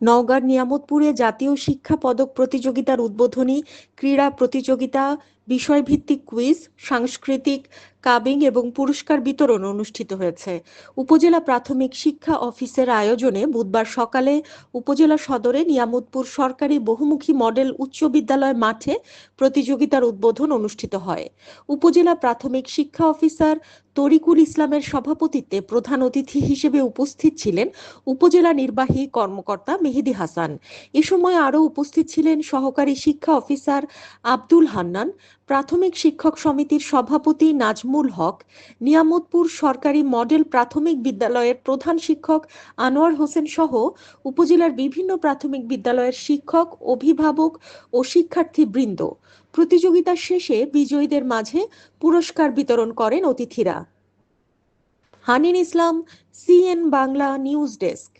নওগাঁর নিয়ামতপুরে জাতীয় শিক্ষা পদক প্রতিযোগিতার উদ্বোধনী ক্রীড়া প্রতিযোগিতা বিষয়ভিত্তিক কুইজ, সাংস্কৃতিক, কাবিং এবং পুরস্কার বিতরণ অনুষ্ঠিত হয়েছে। উপজেলা প্রাথমিক শিক্ষা অফিসের আয়োজনে বুধবার সকালে উপজেলা সদরে নিয়ামতপুর সরকারি বহুমুখী মডেল উচ্চ বিদ্যালয় মাঠে প্রতিযোগিতার উদ্বোধন অনুষ্ঠিত হয়। উপজেলা প্রাথমিক শিক্ষা অফিসার তরিকুল ইসলামের সভাপতিত্বে প্রধান অতিথি হিসেবে উপস্থিত ছিলেন উপজেলা নির্বাহী কর্মকর্তা মেহেদি হাসান। এ সময় আরও উপস্থিত ছিলেন সহকারী শিক্ষা অফিসার আব্দুল হান্নান প্রাথমিক শিক্ষক সমিতির সভাপতি নাজমুল হক, নিয়ামতপুর সরকারি মডেল প্রাথমিক বিদ্যালয়ের প্রধান শিক্ষক আনোয়ার হোসেন সহ উপজেলার বিভিন্ন প্রাথমিক বিদ্যালয়ের শিক্ষক, অভিভাবক ও শিক্ষার্থী বৃন্দ প্রতিযোগিতা শেষে বিজয়ীদের মাঝে পুরস্কার বিতরণ করেন অতিথিরা। Hanin Islam, CN Bangla news desk.